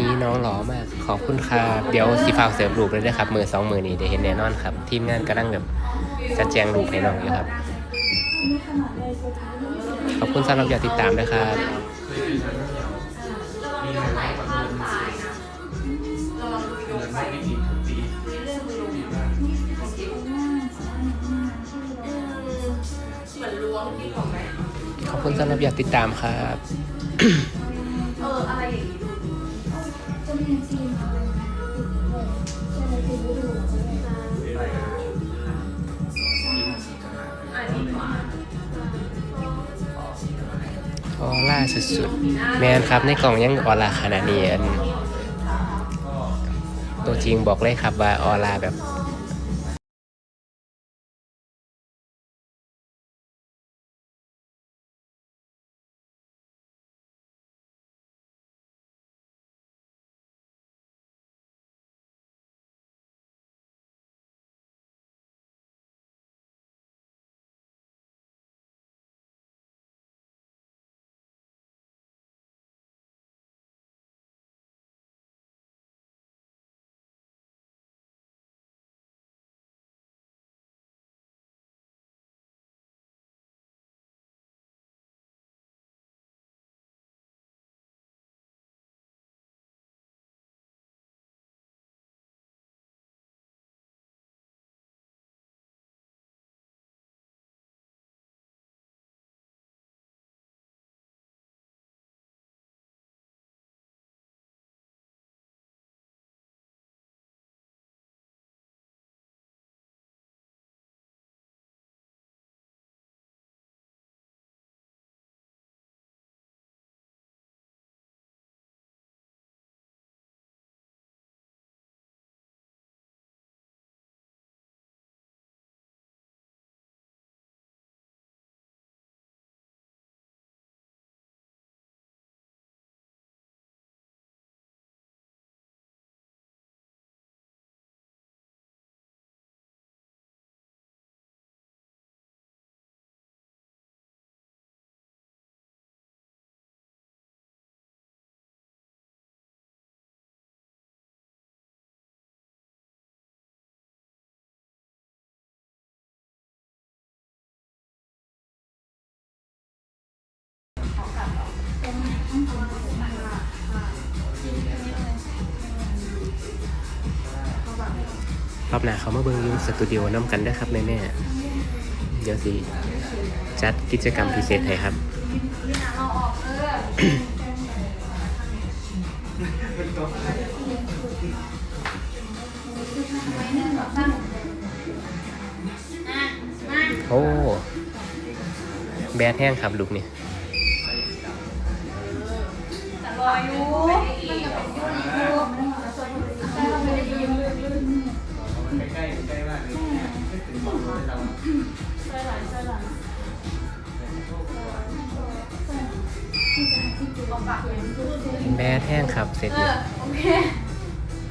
นี้น้องหล่อมาก ขอบคุณครับเดี๋ยวสีฟ้าเสริมรูปเลยนะครับมือสองมือนี้เดี๋ยวเห็นแน่นอนครับ ทีมงานกำลังแบบจัดแจงรูปให้น้องอยู่ครับ ขอบคุณสำหรับอยากติดตามด้วยครับขอบคุณสำหรับอยากติดตามครับ สุดๆ แมนครับในกล่องยังออร่าขนาดนี้อันตัวจริงบอกเลยครับว่าออร่าแบบ อบหน้าเขามาเบิ่งยูสตูดิโอน้ำกันได้ครับแม่แม่เดี๋ยวสิ จัดกิจกรรมพิเศษให้ครับโอ้ แบดแห้งครับลูกนี่แเอาปากเลยแบดแห้งครับ เสร็จเอแล้อวโอเค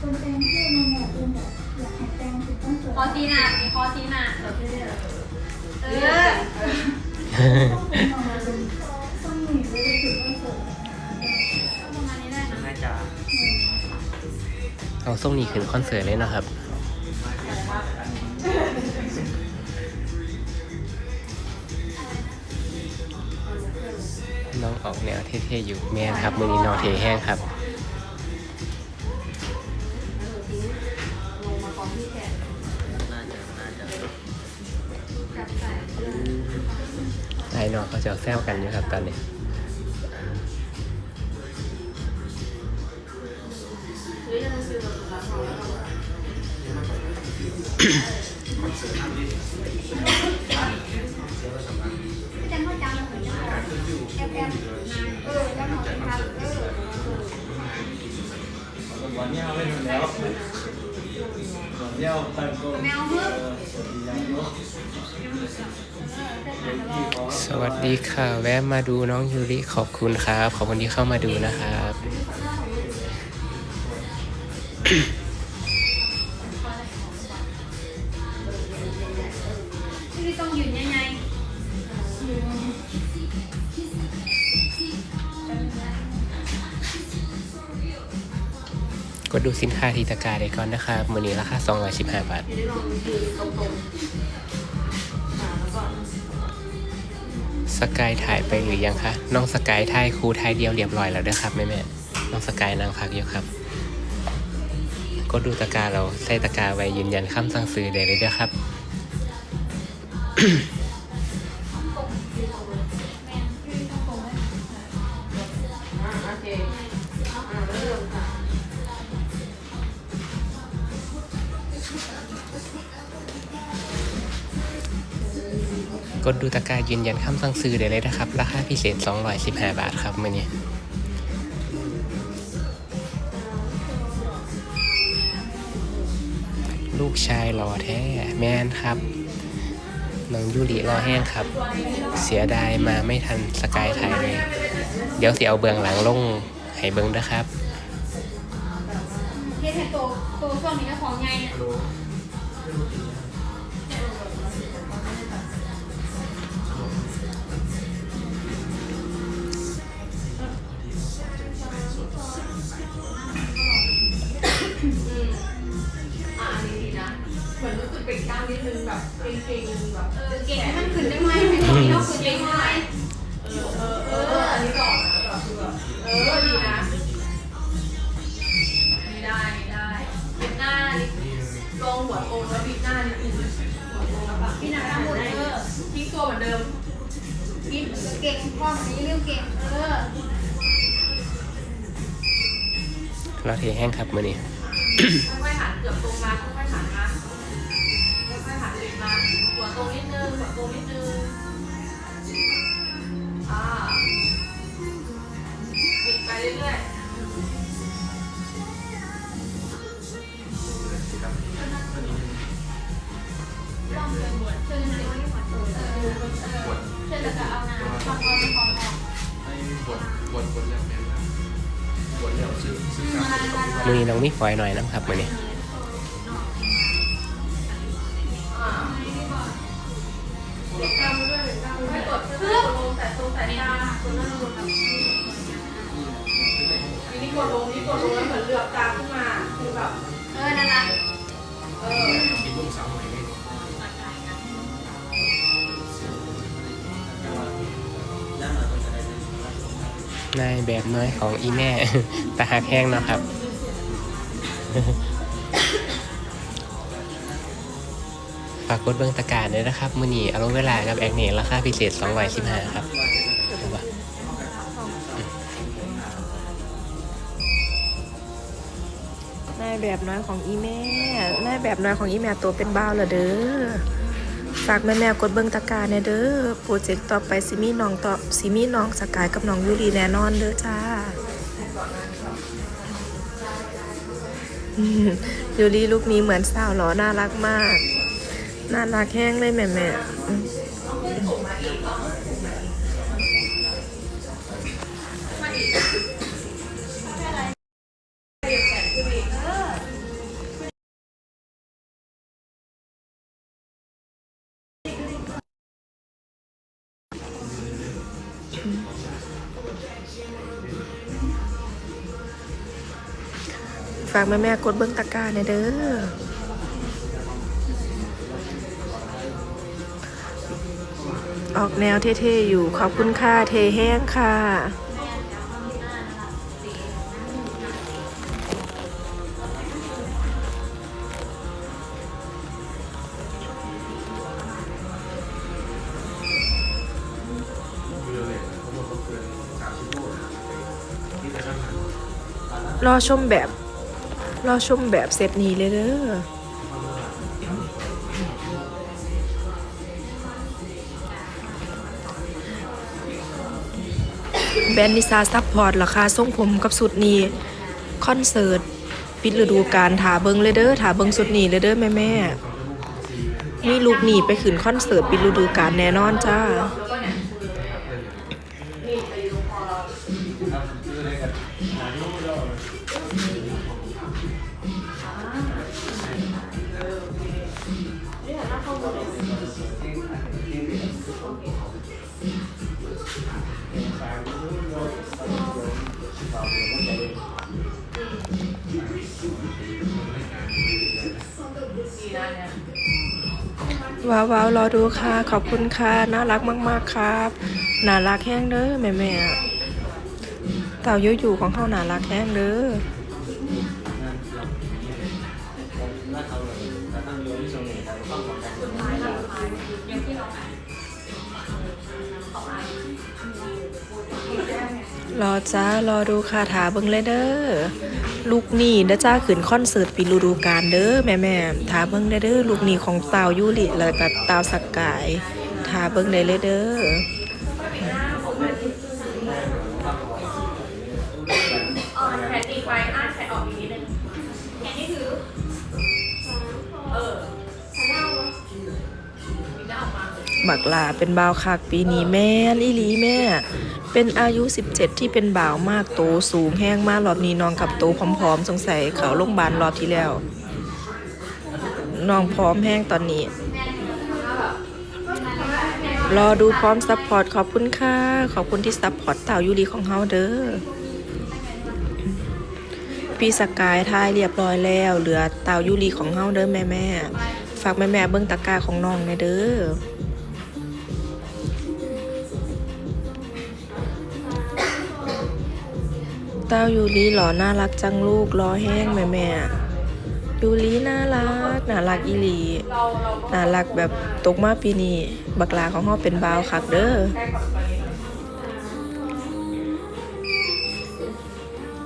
คนแต่งเพื่อนมาหมดเลยแบบอยากให้แต่งถึงต้องสวยพอทีน่ะมีพอทีน่ะเดี๋ยวเรื่อยๆเออต้องหนีเลยถึงต้องสวยประมาณนี้ได้นะแม่จ๋าเอาส่งนี้ขึ้นคอนเสิร์ตเลยนะครับ องออกแนวเท่ๆอยู่แม่ครับมือนี้นอเทแห้งครับไอ้นอเขาจะแซวกันอยู่ครับตอนนี้ แต่งเขาจังเลยแอบแอบเออแล้วหมอจะทำเออวันนี้เอาเล่นแล้ววันนี้เอาตังโก้แมวมืดสวัสดีค่ะ แวะมาดูน้องยูริขอบคุณครับ ขอบคุณที่เข้ามาดูนะครับที่ต้องยืนยัง กดดูสินค้าที่ตะกร้าได้ก่อนนะครับมือนี้ราคา215 บาทสกายถ่ายไปหรือยังคะน้องสกายถ่ายครูถ่ายเดียวเรียบร้อยแล้วเด้อครับแม่แม่น้องสกายนางพักอยู่ครับ ก็ดูตะกาเราใส่ตะกาไว้ยืนยันคำสั่งซื้อได้เลยเด้อครับ ดดูตะกร้ายืนยันคำสั่งซื้อได้เลยนะครับ ราคาพิเศษ 215 บาทครับมื่อนี้ลูกชายรอแท้แมนครับน้องยูริรอแห้งครับ เสียดายมาไม่ทันสกายไทยเลย เดี๋ยวสิเอาเบื้องหลังลงให้เบิ้งนะครับเฮ็ดให้โตโตช่วงนี้ก็ของให เกร็งแบบเออเก่งให้มันขึ้นได้ไหมไม่ต้องมีต้องขึ้นได้ไหมเออเออเอออันนี้ก่อนนะแบบคือแบบเออดีนะไม่ได้ไม่ได้บิดหน้าลงหัวโกงแล้วบิดหน้านิดนึงหัวโกงแล้วแบบพี่นาทำหมดเออทิ้งตัวเหมือนเดิมกินเก่งพ่อมันนี้เรื่องเก่งเออเราเทแห้งครับมื่อนี้ค่อยๆหันเกือบตรงมาค่อยๆหันมาค่อยๆหันบิด มาหัวตรงนิดนึงหัวตรงนิดนึงอ่าบิดไปเรื่อยๆต้องเดินหมดเชิญเลยหมดเออเออเชิญแล้วก็เอาน้ำฟังเอาไปของออกให้บทบทบทเรื่องแม่นนะบทเรื่องชื่อชื่อการมื่อนี้น้องมีฟอยหน่อยนะครับมื่อนี้ ตาตัวหน้าลงแบบนี่กดลงนี่กดลงแล้วเหมือนเหลือบตาขึ้นมาคือแบบเออนั่นแหละเออคิดวงสาวใหม่เลยนั่นมันะนายแบบน้อยของอีแม่ ตาหักแห้งเนาะครับ ฝากกดเบิ้งตะการด้วยนะครับมือนี้เอาลงเวลากับแอคเนตราคาพิเศษ215ครับเอาวะนายแบบน้อยของอีแม่นายแบบน้อยของอีแม่ตัวเป็นบ้าเหรอเด้อฝากแม่แม่กดเบิ้งตะกร้าเนี่ยเด้อโปรเจกต์ต่อไปซิมี่น้องต่อซิมี่น้องสกายกับน้องยูรีแน่นอนเด้อจ้ายูรีลูกนี้เหมือนสาวหรอน่ารักมาก น่ารักแห้งเลยแม่แม่ฝากแม่แม่กดเบิ้งตะกร้าเนี่ยเด้อ ออกแนวเท่ๆอยู่ ขอบคุณค่ะ เทแห้งค่ะ รอชมแบบ รอชมแบบเซตนี้เลยเด้อ บรนด์นิซาซัพพอร์ตราคาทรงผมกับสุดนี้คอนเสิร์ตปิดฤดูกาลถาเบิงเลยเด้อถาเบิงสุดนี้เลยเด้อแม่แม่ๆมีลูกหนีไปขืนคอนเสิร์ตปิดฤดูกาลแน่นอนจ้า ว้าวาวรอดูค่ะ ขอบคุณค่ะ น่ารักมาก ๆ ครับ น่ารักแห้งเด้อแม่แม่เต่าเยอะอยู่ของเขาน่ารักแห้งเด้อรอจ้ารอดูค่ะถาเบิ้งเลยเด้อ ลูกหนี่เด้อจ้าขึ้นคอนเสิร์ตปีฤดูกาลเด้อแม่แม่ๆถาเบิ่งได้เด้อลูกหนี่ของเต่ายูริแล้วก็เต่าสกายถาเบิ่งได้เลยเด้อเออแขนตีไว้อ้าแขนออกอีกนิดนึงแขนนี่ถือเออมีหน้าออกมาเลยบักลาเป็นบ่าวคักปีนี้แม่นอีหลีแม่ เป็นอายุ 17 ที่เป็นบ่าวมากโตสูงแห้งมากรอบนี้น้องกับโตผอมๆ สงสัยเขาโรงพยาบาลรอบที่แล้ว น้องพร้อมแห้งตอนนี้ รอดูพร้อมซัพพอร์ตขอบคุณค่ะ ขอบคุณที่ซัพพอร์ตเต่ายูรีของเฮาเด้อพี่สกายทายเรียบร้อยแล้ว เหลือเต่ายูรีของเฮาเด้อแม่แม่ฝากแม่แม่เบิ้งตะกาของน้องในอยเด้อ เต้ายูริหล่อน่ารักจังลูกรอแห้งแม่แม่ยูริน่ารักน่ารักอีหลีเราเราก็น่ารักแบบตกมาปีนี้บักลาของเฮาเป็นบาวคักเด้อใกล้กับตอนนี้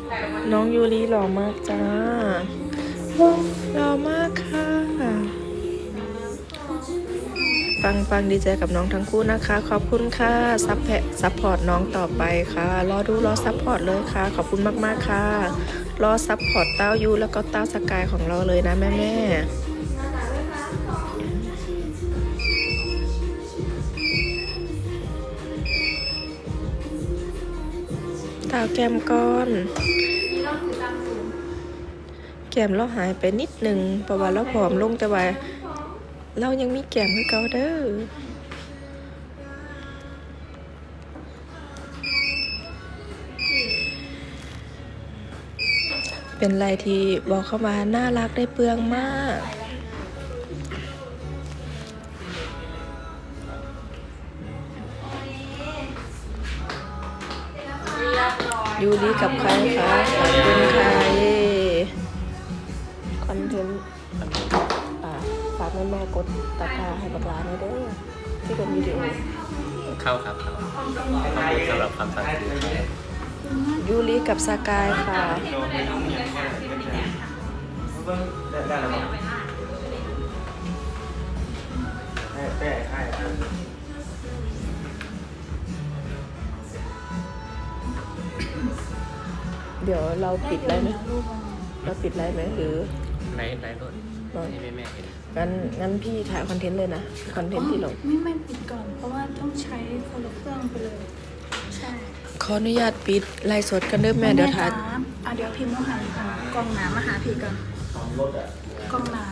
แต่มันน้องยูริหล่อมากจ้าหล่อมากค่ะ ปังปังดีใจกับน้องทั้งคู่นะคะ ขอบคุณค่ะซัพแพซัพพอร์ตน้องต่อไปค่ะ รอดูรอซัพพอร์ตเลยค่ะ ขอบคุณมากๆค่ะ รอซัพพอร์ตเต้ายูแล้วก็เต้าสกายของเราเลยนะแม่แม่เต้าแก้มก้อนแก้มเราหายไปนิดหนึ่งเพราะว่าเราผอมลงแต่ว่า เรายังมีแก้มให้เขาเด้อเป็นอะไรที่บอกเข้ามาน่ารักได้เปลืองมาก ยูริกับใครคะขอบคุณค่ะ ฝากแม่แม่ๆกดตะกร้าให้บักหลานหน่อยเด้อที่เป็นวิดีโอเข้าครับเข้าขอบคุณสำหรับคำสั่งซื้อครับยูริกับสกายค่ะเบิ้งได้ได้แล้วมั้งแป้แป้ใช่เดี๋ยวเราปิดได้ไหม เราปิดได้ไหมหรือไลฟ์ไลฟ์รถเราให้แม่แม่ๆเห็นงั้นงั้นพี่ถ่ายคอนเทนต์เลยนะคอนเทนต์ที่ลงไม่ไม่ปิดก่อนเพราะว่าต้องใช้คนละเครื่องไปเลยใช่ขออนุญาตปิดไลฟ์สดกันเด้อแม่เดี๋ยวถ่ายจ๋อะเดี๋ยวพิมพ์มาหาอ่ากล้องหนามาหาพี่ก่อนของรถอะกล้องหนา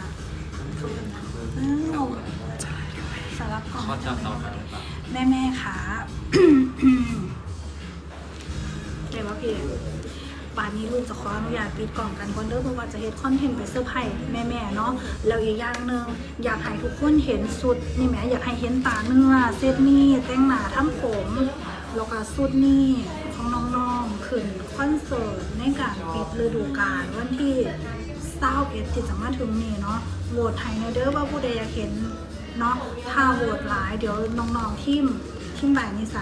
อ้าวสารับกล่องข้อเจ้าสองครั้งหรือเปล่าแม่แม่ๆค่ะเดี๋ยวว่าพี่ป่า นนี้ลูกจะขออนุญาตปิดกล่องกันก่อนเด้อเพราะว่าจะเฮ็ดคอนเทนต์ไปเซอร์ไพรส์แม่แม่ๆเนาะแล้วอีกอย่างหนึ่งอยากให้ทุกคนเห็นสุดนี่แหมอยากให้เห็นตาเนื้อเซตนี่แต่งหน้าทำผมแล้วก็สุดนี่ของน้องๆขึ้นคอนเสิร์ตในการปิดฤดูกาลวันที่เศร้าเอ็ดที่จะมาถึงนี่เนาะโหวตให้ในเด้อว่าผู้ใดอยากเห็นเนาะถ้าโหวตหลายเดี๋ยวน้องๆทีมทีมบ่ายนิสา